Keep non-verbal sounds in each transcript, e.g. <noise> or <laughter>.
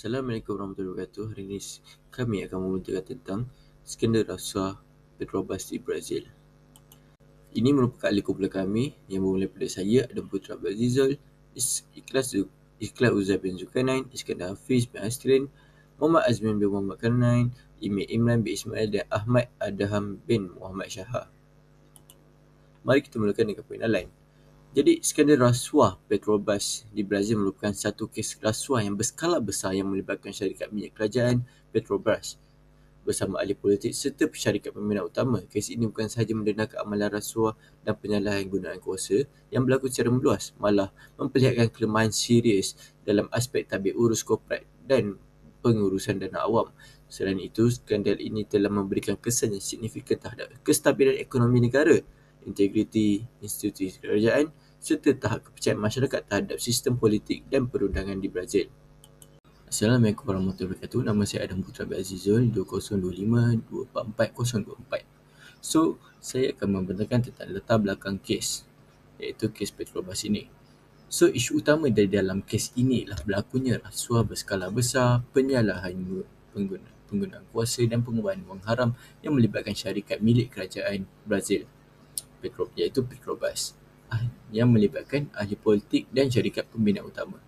Assalamualaikum warahmatullahi wabarakatuh. Hari ini kami akan membicarakan tentang skandal rasuah Petrobras di Brazil. Ini merupakan ahli kumpulan kami yang bermula daripada saya, Adam Putra Bazizul, Ikhlas, Ikhlas Uzai bin Zulkarnain, Iskandar Hafiz bin Astrin, Muhammad Azmin bin Muhammad Karnain, Imi Imran bin Ismail dan Ahmad Adham bin Muhammad Shahar. Mari kita mulakan dengan poin lain. Jadi skandal rasuah Petrobras di Brazil merupakan satu kes rasuah yang berskala besar yang melibatkan syarikat minyak kerajaan Petrobras bersama ahli politik serta syarikat peminat utama. Kes ini bukan sahaja mendengarkan amalan rasuah dan penyalahan gunaan kuasa yang berlaku secara meluas, malah memperlihatkan kelemahan serius dalam aspek tabik urus korporat dan pengurusan dana awam. Selain itu, skandal ini telah memberikan kesan yang signifikan terhadap kestabilan ekonomi negara integriti institusi kerajaan serta tahap kepercayaan masyarakat terhadap sistem politik dan perundangan di Brazil. Assalamualaikum warahmatullahi wabarakatuh. Nama saya Adam Putra Azizul 2025-244-024. So, saya akan membentangkan tentang latar belakang kes iaitu kes Petrobras ini. So, isu utama dari dalam kes ini adalah berlakunya rasuah berskala besar, penyalahan pengguna, penggunaan kuasa dan pengubahan wang haram yang melibatkan syarikat milik kerajaan Brazil. Petro, iaitu Petrobras yang melibatkan ahli politik dan syarikat pembina utama.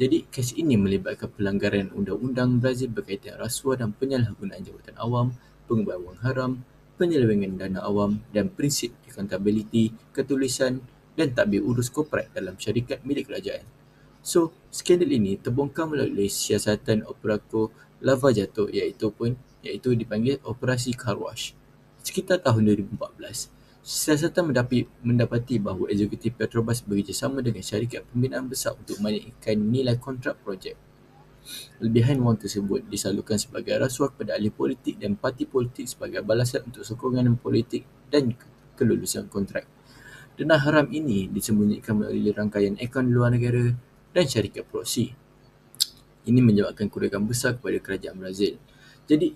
Jadi, kes ini melibatkan pelanggaran undang-undang Brazil berkaitan rasuah dan penyalahgunaan jabatan awam, pengubahan wang haram, penyelewengan dana awam dan prinsip accountability, ketulisan dan tabir urus korporat dalam syarikat milik kerajaan. So, skandal ini terbongkar melalui siasatan Operako Lava Jatuh iaitu pun iaitu dipanggil Operasi Car Wash. Sekitar tahun 2014, Siasatan mendapati, mendapati bahawa eksekutif Petrobras bekerjasama dengan syarikat pembinaan besar untuk menaikkan nilai kontrak projek. Lebihan wang tersebut disalurkan sebagai rasuah kepada ahli politik dan parti politik sebagai balasan untuk sokongan politik dan kelulusan kontrak. Dana haram ini disembunyikan melalui rangkaian akaun luar negara dan syarikat proksi. Ini menyebabkan kerugian besar kepada kerajaan Brazil. Jadi,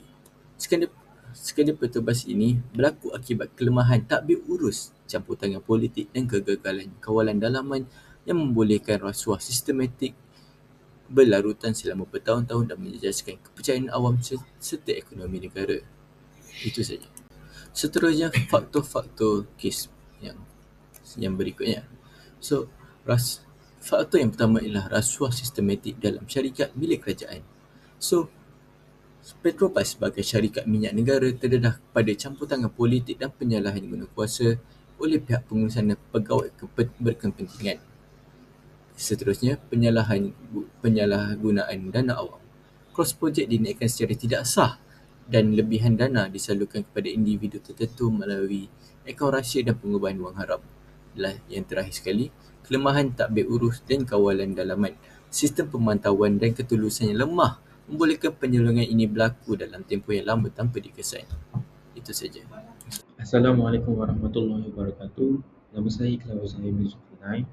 skandal Skandal Petrobras ini berlaku akibat kelemahan takbir urus campur tangan politik dan kegagalan kawalan dalaman yang membolehkan rasuah sistematik berlarutan selama bertahun-tahun dan menjejaskan kepercayaan awam serta ekonomi negara. Itu saja. Seterusnya faktor-faktor kes yang yang berikutnya. So, ras, faktor yang pertama ialah rasuah sistematik dalam syarikat milik kerajaan. So, Petrobras sebagai syarikat minyak negara terdedah pada campur tangan politik dan penyalahan guna kuasa oleh pihak pengurusan dan pegawai berkepentingan. Seterusnya, penyalahan penyalahgunaan dana awam. Cross project dinaikkan secara tidak sah dan lebihan dana disalurkan kepada individu tertentu melalui akaun rahsia dan pengubahan wang haram. Lah yang terakhir sekali, kelemahan takbir urus dan kawalan dalaman. Sistem pemantauan dan ketulusan yang lemah membolehkan penyelungan ini berlaku dalam tempoh yang lama tanpa dikesan. Itu saja. Assalamualaikum warahmatullahi wabarakatuh. Nama saya Ikhlas Zahir bin Zulfinai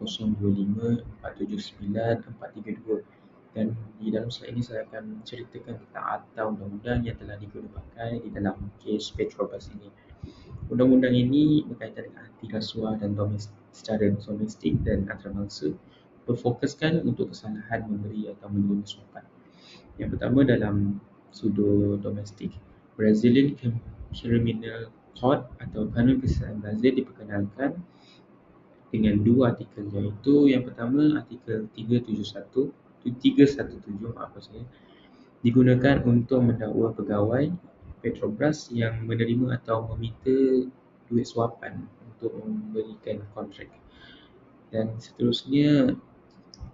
2020479432 dan di dalam slide ini saya akan ceritakan tentang akta undang-undang yang telah digunakan di dalam kes Petrobras ini. Undang-undang ini berkaitan dengan anti rasuah dan domestik, secara domestik dan antarabangsa berfokuskan untuk kesalahan memberi atau menerima suapan. Yang pertama dalam sudut domestik, Brazilian Criminal Court atau Kanun Keselamatan Brazil diperkenalkan dengan dua artikel. Iaitu yang pertama artikel 371 317 maaf saya digunakan untuk mendakwa pegawai Petrobras yang menerima atau meminta duit suapan untuk memberikan kontrak. Dan seterusnya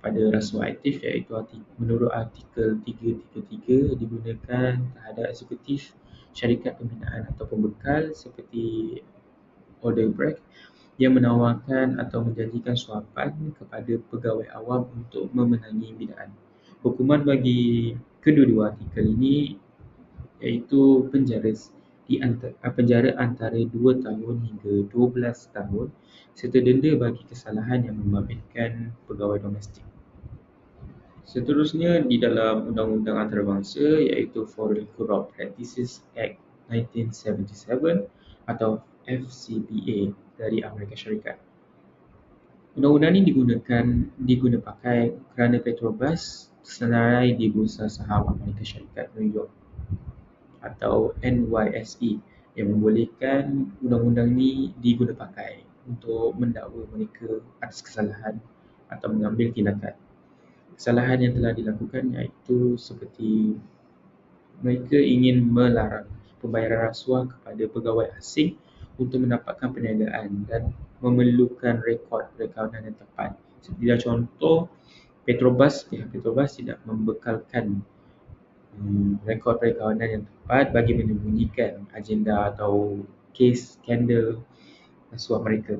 pada rasuah aktif iaitu menurut artikel 333 digunakan terhadap eksekutif syarikat pembinaan atau pembekal seperti Odebrecht yang menawarkan atau menjanjikan suapan kepada pegawai awam untuk memenangi binaan. Hukuman bagi kedua-dua artikel ini iaitu penjara di antara, penjara antara 2 tahun hingga 12 tahun serta denda bagi kesalahan yang membabitkan pegawai domestik. Seterusnya di dalam Undang-Undang Antarabangsa iaitu Foreign Corrupt Practices Act 1977 atau FCPA dari Amerika Syarikat. Undang-undang ini digunakan diguna pakai kerana Petrobras senarai di Bursa Saham Amerika Syarikat New York atau NYSE yang membolehkan undang-undang ini diguna pakai untuk mendakwa mereka atas kesalahan atau mengambil tindakan. Kesalahan yang telah dilakukan iaitu seperti mereka ingin melarang pembayaran rasuah kepada pegawai asing untuk mendapatkan perniagaan dan memerlukan rekod perkawanan yang tepat. Seperti contoh, Petrobras, pihak Petrobras tidak membekalkan hmm, rekod perkawanan yang tepat bagi menyembunyikan agenda atau kes skandal rasuah mereka.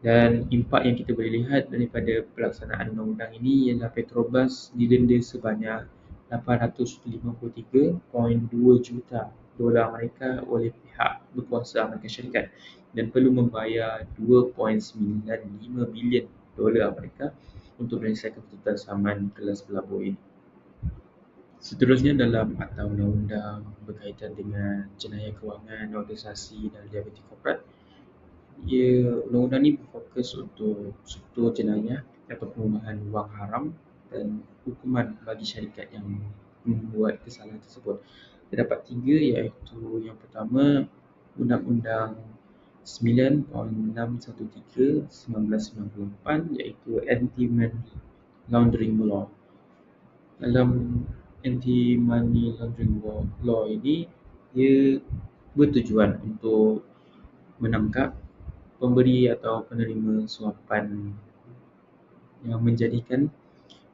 Dan impak yang kita boleh lihat daripada pelaksanaan undang-undang ini ialah Petrobras didenda sebanyak 853.2 juta dolar Amerika oleh pihak berkuasa Amerika Syarikat dan perlu membayar 2.95 bilion dolar Amerika untuk menyelesaikan tuntutan saman kelas pelabur ini. Seterusnya dalam Akta Undang-Undang berkaitan dengan jenayah kewangan, organisasi dan liability korporat, ia undang-undang ini berfokus untuk struktur jenayah atau pengubahan wang haram dan hukuman bagi syarikat yang membuat kesalahan tersebut. Terdapat tiga iaitu yang pertama Undang-Undang 9.613 1998 iaitu Anti-Money Laundering Law. Dalam Anti-Money Laundering Law ini, ia bertujuan untuk menangkap pemberi atau penerima suapan yang menjadikan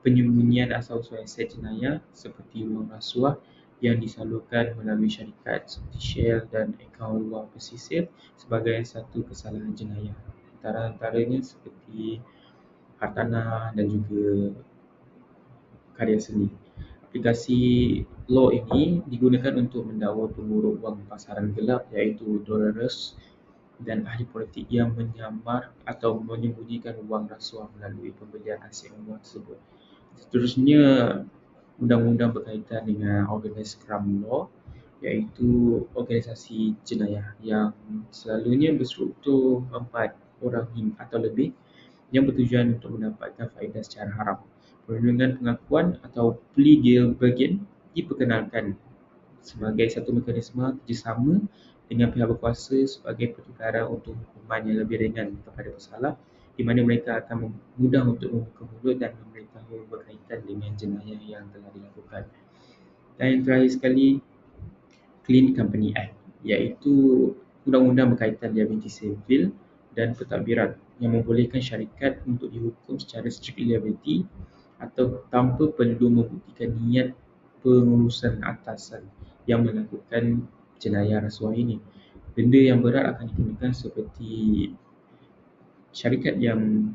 penyembunyian asal-usul aset jenayah seperti wang rasuah yang disalurkan melalui syarikat seperti Shell dan akaun luar pesisir sebagai satu kesalahan jenayah. Antara-antaranya seperti hartanah dan juga karya seni. Aplikasi law ini digunakan untuk mendakwa pengurus wang pasaran gelap iaitu Dolores dan ahli politik yang menyamar atau menyembunyikan wang rasuah melalui pembelian aset wang tersebut. Seterusnya, undang-undang berkaitan dengan organisasi crime law iaitu organisasi jenayah yang selalunya berstruktur empat orang atau lebih yang bertujuan untuk mendapatkan faedah secara haram. Perlindungan pengakuan atau plea deal bargain diperkenalkan sebagai satu mekanisme kerjasama dengan pihak berkuasa sebagai pertukaran untuk hukuman yang lebih ringan kepada pesalah di mana mereka akan mudah untuk membuka mulut dan memberitahu berkaitan dengan jenayah yang telah dilakukan. Dan yang terakhir sekali, Clean Company Act iaitu undang-undang berkaitan liability civil dan pentadbiran yang membolehkan syarikat untuk dihukum secara strict liability atau tanpa perlu membuktikan niat pengurusan atasan yang melakukan jenayah rasuah ini. Benda yang berat akan dikenakan seperti syarikat yang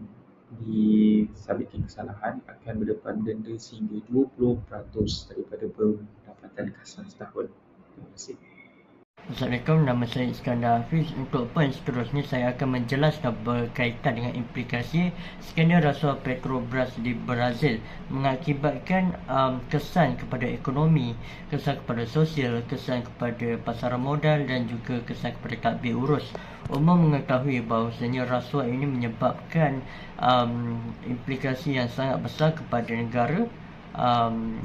disabitkan kesalahan akan berdepan denda sehingga 20% daripada pendapatan kasar setahun. Terima kasih. Assalamualaikum, nama saya Iskandar Hafiz. Untuk poin seterusnya, saya akan menjelaskan berkaitan dengan implikasi skandal rasuah Petrobras di Brazil mengakibatkan um, kesan kepada ekonomi, kesan kepada sosial, kesan kepada pasaran modal dan juga kesan kepada takbir urus. Umum mengetahui bahawasanya rasuah ini menyebabkan um, implikasi yang sangat besar kepada negara, um,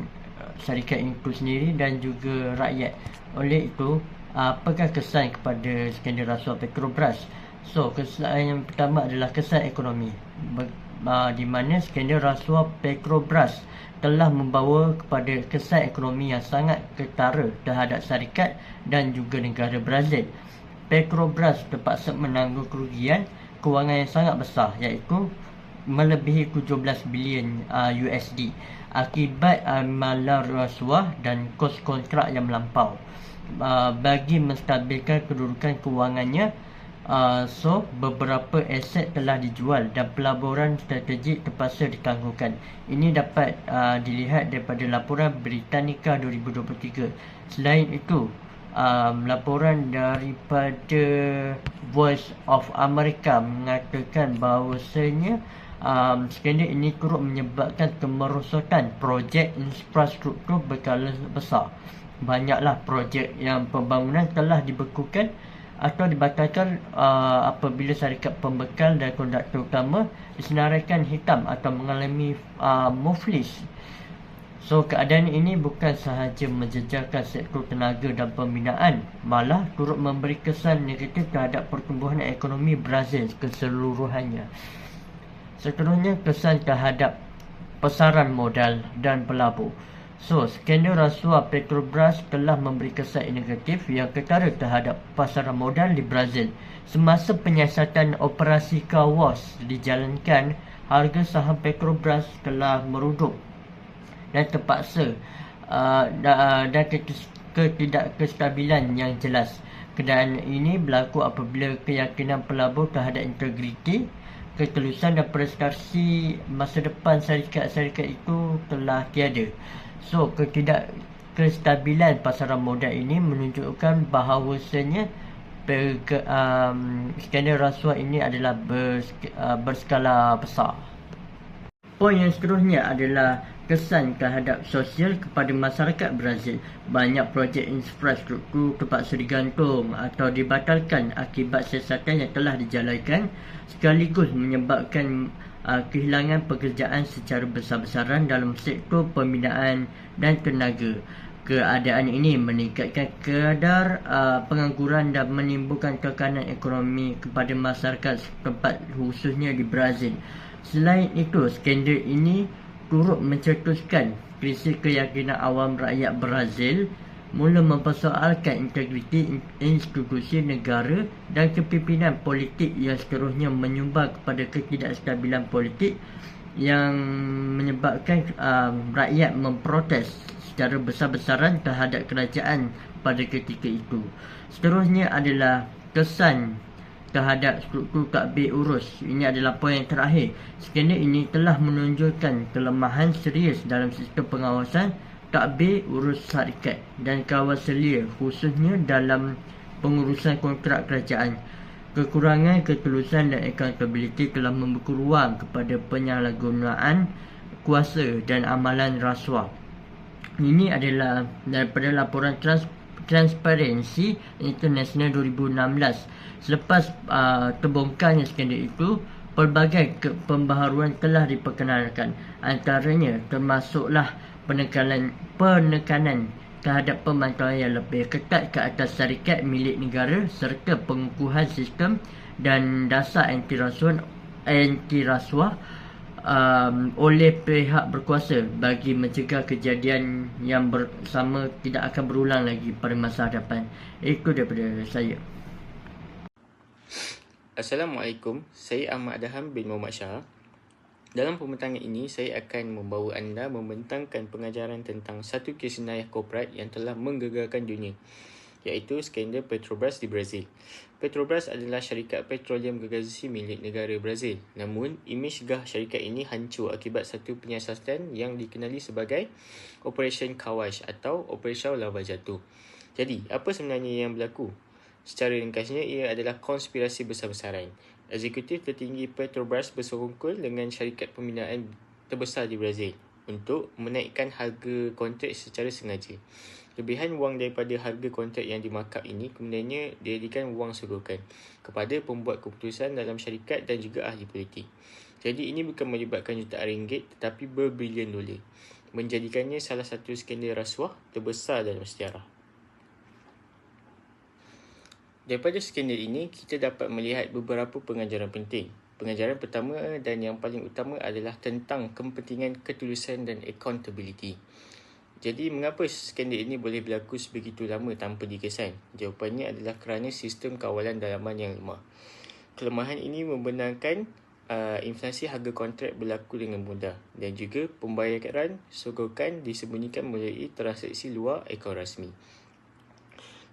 syarikat itu sendiri dan juga rakyat. Oleh itu, apakah kesan kepada skandal rasuah Petrobras? So, kesan yang pertama adalah kesan ekonomi. Uh, di mana skandal rasuah Petrobras telah membawa kepada kesan ekonomi yang sangat ketara terhadap syarikat dan juga negara Brazil. Petrobras terpaksa menanggung kerugian kewangan yang sangat besar iaitu melebihi 17 bilion uh, USD akibat amalan rasuah dan kos kontrak yang melampau uh, bagi menstabilkan kedudukan kewangannya uh, so beberapa aset telah dijual dan pelaburan strategik terpaksa ditangguhkan. Ini dapat uh, dilihat daripada laporan Britannica 2023 selain itu um, laporan daripada Voice of America mengatakan bahawasanya um, skandal ini turut menyebabkan kemerosotan projek infrastruktur berkala besar banyaklah projek yang pembangunan telah dibekukan atau dibatalkan uh, apabila syarikat pembekal dan konduktor utama disenaraikan hitam atau mengalami uh, muflis. So keadaan ini bukan sahaja menjejalkan sektor tenaga dan pembinaan, malah turut memberi kesan negatif terhadap pertumbuhan ekonomi Brazil keseluruhannya. Seterusnya kesan terhadap pasaran modal dan pelabur. So, skandal rasuah Petrobras telah memberi kesan negatif yang ketara terhadap pasaran modal di Brazil. Semasa penyiasatan operasi kawas dijalankan, harga saham Petrobras telah meruduk dan terpaksa uh, dan ketidakkestabilan yang jelas. Keadaan ini berlaku apabila keyakinan pelabur terhadap integriti, ketulusan dan prestasi masa depan syarikat-syarikat itu telah tiada. So, ketidak kestabilan pasaran modal ini menunjukkan bahawasanya berke, um, skandal rasuah ini adalah bers, uh, berskala besar. Poin yang seterusnya adalah kesan terhadap sosial kepada masyarakat Brazil. Banyak projek infrastruktur terpaksa digantung atau dibatalkan akibat siasatan yang telah dijalankan sekaligus menyebabkan uh, kehilangan pekerjaan secara besar-besaran dalam sektor pembinaan dan tenaga. Keadaan ini meningkatkan kadar uh, pengangguran dan menimbulkan tekanan ekonomi kepada masyarakat setempat khususnya di Brazil. Selain itu, skandal ini turut mencetuskan krisis keyakinan awam rakyat Brazil mula mempersoalkan integriti institusi negara dan kepimpinan politik yang seterusnya menyumbang kepada ketidakstabilan politik yang menyebabkan um, rakyat memprotes secara besar-besaran terhadap kerajaan pada ketika itu. Seterusnya adalah kesan terhadap struktur takbir urus. Ini adalah poin yang terakhir. Skandal ini telah menunjukkan kelemahan serius dalam sistem pengawasan takbir urus syarikat dan kawaselia khususnya dalam pengurusan kontrak kerajaan. Kekurangan ketulusan dan accountability telah membuka ruang kepada penyalahgunaan kuasa dan amalan rasuah. Ini adalah daripada laporan trans Transparency International 2016. Selepas uh, terbongkarnya skandal itu, pelbagai pembaharuan telah diperkenalkan. Antaranya termasuklah penekanan penekanan terhadap pemantauan yang lebih ketat ke atas syarikat milik negara serta pengukuhan sistem dan dasar anti rasuah anti rasuah um, oleh pihak berkuasa bagi mencegah kejadian yang bersama tidak akan berulang lagi pada masa hadapan. Itu daripada saya. Assalamualaikum. Saya Ahmad Adham bin Muhammad Shah. Dalam pembentangan ini, saya akan membawa anda membentangkan pengajaran tentang satu kes jenayah korporat yang telah menggegarkan dunia, iaitu skandal Petrobras di Brazil. Petrobras adalah syarikat petroleum gergasi milik negara Brazil. Namun, imej gah syarikat ini hancur akibat satu penyiasatan yang dikenali sebagai Operation Kawash atau Operation Lava Jatuh. Jadi, apa sebenarnya yang berlaku? Secara ringkasnya, ia adalah konspirasi besar-besaran Eksekutif tertinggi Petrobras bersekongkol dengan syarikat pembinaan terbesar di Brazil untuk menaikkan harga kontrak secara sengaja. Lebihan wang daripada harga kontrak yang dimakap ini kemudiannya dijadikan wang suruhkan kepada pembuat keputusan dalam syarikat dan juga ahli politik. Jadi ini bukan melibatkan jutaan ringgit tetapi berbilion dolar. Menjadikannya salah satu skandal rasuah terbesar dalam sejarah. Daripada skandal ini, kita dapat melihat beberapa pengajaran penting. Pengajaran pertama dan yang paling utama adalah tentang kepentingan ketulusan dan accountability. Jadi, mengapa skandal ini boleh berlaku sebegitu lama tanpa dikesan? Jawapannya adalah kerana sistem kawalan dalaman yang lemah. Kelemahan ini membenarkan uh, inflasi harga kontrak berlaku dengan mudah dan juga pembayaran sogokan disembunyikan melalui transaksi luar akaun rasmi.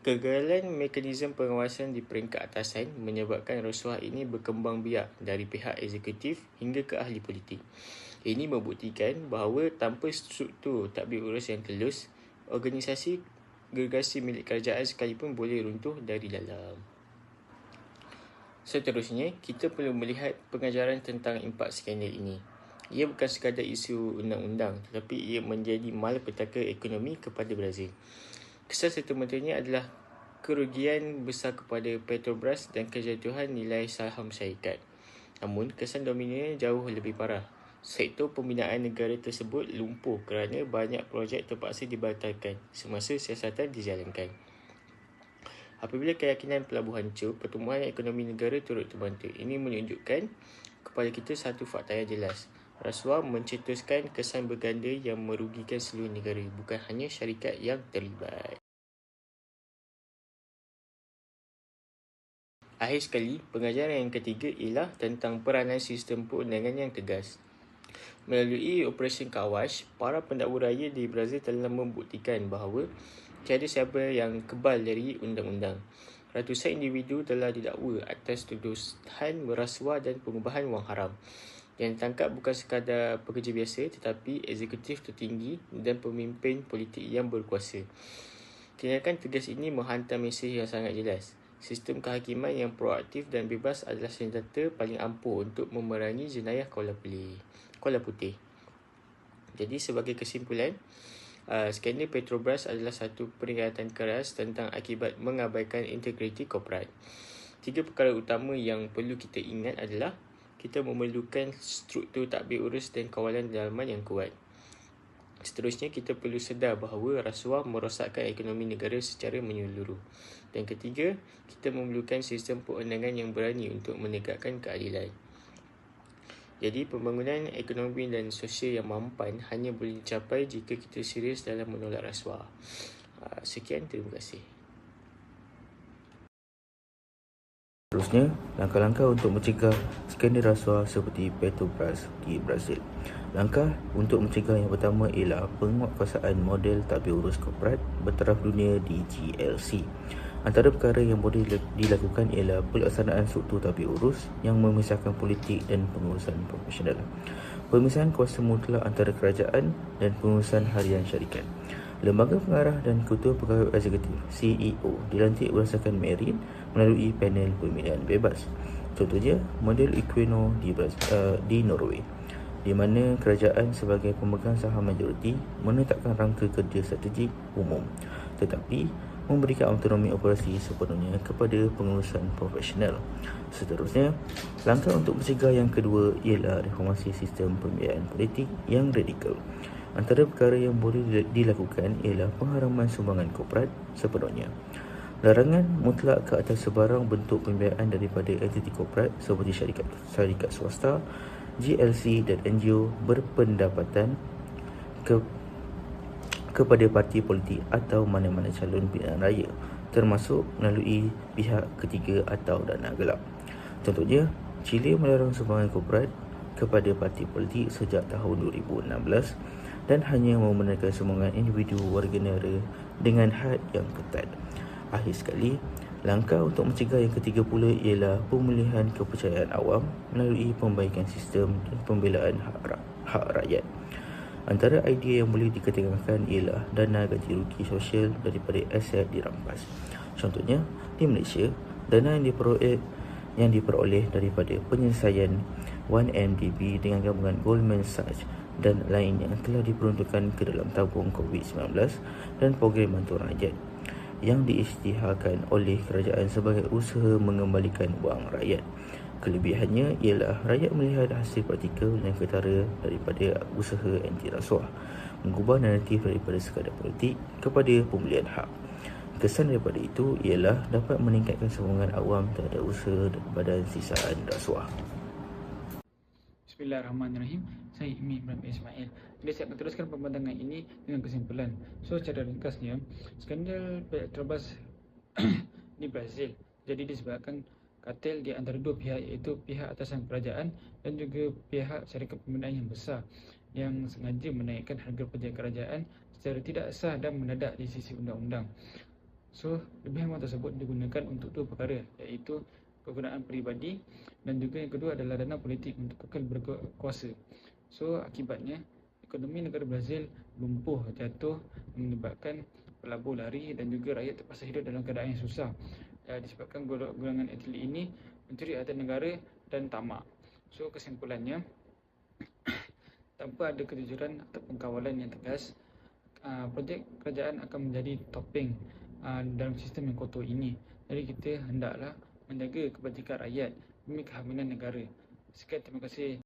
Kegagalan mekanisme pengawasan di peringkat atasan menyebabkan rasuah ini berkembang biak dari pihak eksekutif hingga ke ahli politik. Ini membuktikan bahawa tanpa struktur takbir urus yang telus, organisasi gergasi milik kerajaan sekalipun boleh runtuh dari dalam. Seterusnya, kita perlu melihat pengajaran tentang impak skandal ini. Ia bukan sekadar isu undang-undang tetapi ia menjadi malapetaka ekonomi kepada Brazil. Kesan serta-mertanya adalah kerugian besar kepada Petrobras dan kejatuhan nilai saham syarikat. Namun, kesan dominannya jauh lebih parah. Sektor pembinaan negara tersebut lumpuh kerana banyak projek terpaksa dibatalkan semasa siasatan dijalankan. Apabila keyakinan pelabuhan hancur, pertumbuhan ekonomi negara turut terbantu. Ini menunjukkan kepada kita satu fakta yang jelas. Rasuah mencetuskan kesan berganda yang merugikan seluruh negara, bukan hanya syarikat yang terlibat. Akhir sekali, pengajaran yang ketiga ialah tentang peranan sistem perundangan yang tegas. Melalui Operasi Kawash, para pendakwa raya di Brazil telah membuktikan bahawa tiada siapa yang kebal dari undang-undang. Ratusan individu telah didakwa atas tuduhan merasuah dan pengubahan wang haram. Yang ditangkap bukan sekadar pekerja biasa tetapi eksekutif tertinggi dan pemimpin politik yang berkuasa. Tindakan tegas ini menghantar mesej yang sangat jelas. Sistem kehakiman yang proaktif dan bebas adalah senjata paling ampuh untuk memerangi jenayah Kuala Putih. Kuala Putih. Jadi sebagai kesimpulan, uh, skandal Petrobras adalah satu peringatan keras tentang akibat mengabaikan integriti korporat. Tiga perkara utama yang perlu kita ingat adalah kita memerlukan struktur takbir urus dan kawalan dalaman yang kuat. Seterusnya, kita perlu sedar bahawa rasuah merosakkan ekonomi negara secara menyeluruh. Dan ketiga, kita memerlukan sistem perundangan yang berani untuk menegakkan keadilan. Jadi, pembangunan ekonomi dan sosial yang mampan hanya boleh dicapai jika kita serius dalam menolak rasuah. Ah, sekian, terima kasih. Seterusnya, langkah-langkah untuk mencegah skandal rasuah seperti Petrobras di Brazil. Langkah untuk mencegah yang pertama ialah penguatkuasaan model takbir urus korporat bertaraf dunia di GLC. Antara perkara yang boleh dilakukan ialah pelaksanaan struktur takbir urus yang memisahkan politik dan pengurusan profesional. Pemisahan kuasa mutlak antara kerajaan dan pengurusan harian syarikat. Lembaga pengarah dan ketua pegawai eksekutif CEO dilantik berdasarkan merit melalui panel pemilihan bebas. Contohnya, model Equino di, uh, di Norway di mana kerajaan sebagai pemegang saham majoriti menetapkan rangka kerja strategik umum tetapi memberikan autonomi operasi sepenuhnya kepada pengurusan profesional. Seterusnya, langkah untuk mencegah yang kedua ialah reformasi sistem pembiayaan politik yang radikal. Antara perkara yang boleh dilakukan ialah pengharaman sumbangan korporat sepenuhnya. Larangan mutlak ke atas sebarang bentuk pembiayaan daripada entiti korporat seperti syarikat syarikat swasta, GLC dan NGO berpendapatan ke kepada parti politik atau mana-mana calon pilihan raya termasuk melalui pihak ketiga atau dana gelap. Contohnya, Chile melarang sumbangan korporat kepada parti politik sejak tahun 2016 dan hanya membenarkan sumbangan individu warga negara dengan had yang ketat. Akhir sekali, langkah untuk mencegah yang ketiga pula ialah pemulihan kepercayaan awam melalui pembaikan sistem dan pembelaan hak, hak rakyat. Antara idea yang boleh diketinggalkan ialah dana ganti rugi sosial daripada aset dirampas. Contohnya, di Malaysia, dana yang diperoleh yang diperoleh daripada penyelesaian 1MDB dengan gabungan Goldman Sachs dan lain yang telah diperuntukkan ke dalam tabung COVID-19 dan program bantuan rakyat yang diisytiharkan oleh kerajaan sebagai usaha mengembalikan wang rakyat. Kelebihannya ialah rakyat melihat hasil praktikal yang ketara daripada usaha anti rasuah, mengubah naratif daripada sekadar politik kepada pemulihan hak. Kesan daripada itu ialah dapat meningkatkan sokongan awam terhadap usaha dan badan sisaan rasuah. Bismillahirrahmanirrahim. Saya Imi Ibrahim Ismail. Jadi saya akan teruskan pembantangan ini dengan kesimpulan. So secara ringkasnya, skandal Petrobras <coughs> di Brazil jadi disebabkan kartel di antara dua pihak iaitu pihak atasan kerajaan dan juga pihak syarikat pembinaan yang besar yang sengaja menaikkan harga pajak kerajaan secara tidak sah dan mendadak di sisi undang-undang. So, lebihan wang tersebut digunakan untuk dua perkara iaitu kegunaan peribadi dan juga yang kedua adalah dana politik untuk kekal berkuasa. So akibatnya ekonomi negara Brazil lumpuh jatuh menyebabkan pelabur lari dan juga rakyat terpaksa hidup dalam keadaan yang susah uh, disebabkan golongan atlet ini mencuri harta negara dan tamak. So kesimpulannya <coughs> tanpa ada kejujuran atau pengkawalan yang tegas uh, projek kerajaan akan menjadi topeng uh, dalam sistem yang kotor ini. Jadi kita hendaklah menjaga kebajikan rakyat demi kehamilan negara. Sekian terima kasih